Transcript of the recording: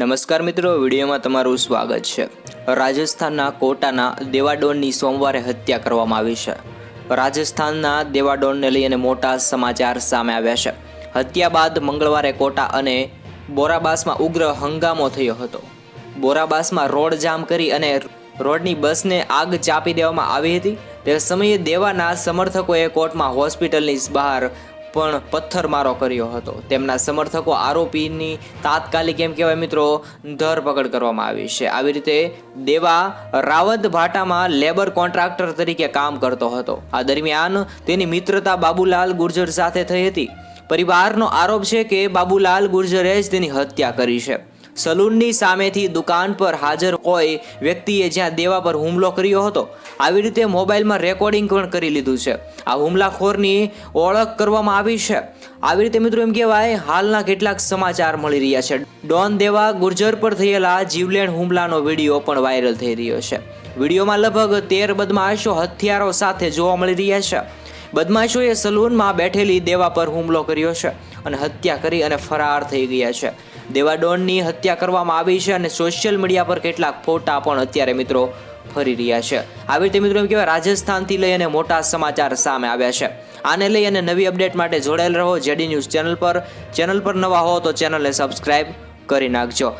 નમસ્કાર મિત્રો, વિડીયોમાં તમારું સ્વાગત છે. રાજસ્થાનના કોટાના દેવાડોનની સોમવારે હત્યા કરવામાં આવી છે. રાજસ્થાનના દેવાડોનને લઈને મોટા સમાચાર સામે આવ્યા છે. હત્યા બાદ મંગળવારે કોટા અને બોરાબાસમાં ઉગ્ર હંગામો થયો હતો. બોરાબાસમાં રોડ જામ કરી અને રોડની બસને આગ ચાપી દેવામાં આવી હતી. તે સમયે દેવાના સમર્થકોએ કોર્ટમાં હોસ્પિટલની બહાર પણ પથ્થરમારો કર્યો હતો. તેમના સમર્થકો આરોપીની તાત્કાલિક એમ કહેવાય મિત્રો, ધરપકડ કરવામાં આવી છે. આવી રીતે દેવા રાવત ભાટામાં લેબર કોન્ટ્રાક્ટર તરીકે કામ કરતો હતો. આ દરમિયાન તેની મિત્રતા બાબુલાલ ગુર્જર સાથે થઈ હતી. પરિવારનો આરોપ છે કે બાબુલાલ ગુર્જરે જ તેની હત્યા કરી છે. સલૂનની સામેથી દુકાન પર હાજર કોઈ વ્યક્તિએ જ્યાં દેવા પર હુમલો કર્યો હતો. આવી રીતે મોબાઈલમાં રેકોર્ડિંગ પણ કરી લીધું છે. આ હુમલાખોરની ઓળખ કરવામાં આવી છે. આવી રીતે મિત્રો એમ કહેવાય, હાલના કેટલાક સમાચાર મળી રહ્યા છે. ડોન દેવા ગુર્જર પર થયેલા જીવલેણ હુમલાનો વીડિયો પણ વાયરલ થઈ રહ્યો છે. વિડીયોમાં લગભગ તેર બદમાશો હથિયારો સાથે જોવા મળી રહ્યા છે. બદમાશોએ સલૂનમાં બેઠેલી દેવા પર હુમલો કર્યો છે અને હત્યા કરી અને ફરાર થઈ ગયા છે. દેવા ડોનની હત્યા કરવામાં આવી છે અને સોશિયલ મીડિયા પર કેટલાક ફોટા પણ અત્યારે મિત્રો ફરી રહ્યા છે. આવી રીતે મિત્રો એમ કહેવાય રાજસ્થાનથી લઈ અને મોટા સમાચાર સામે આવ્યા છે. આને લઈ અને નવી અપડેટ માટે જોડાયેલ રહો. જેડી ન્યૂઝ ચેનલ પર. ચેનલ પર નવા હો તો ચેનલને સબસ્ક્રાઈબ કરી નાખજો.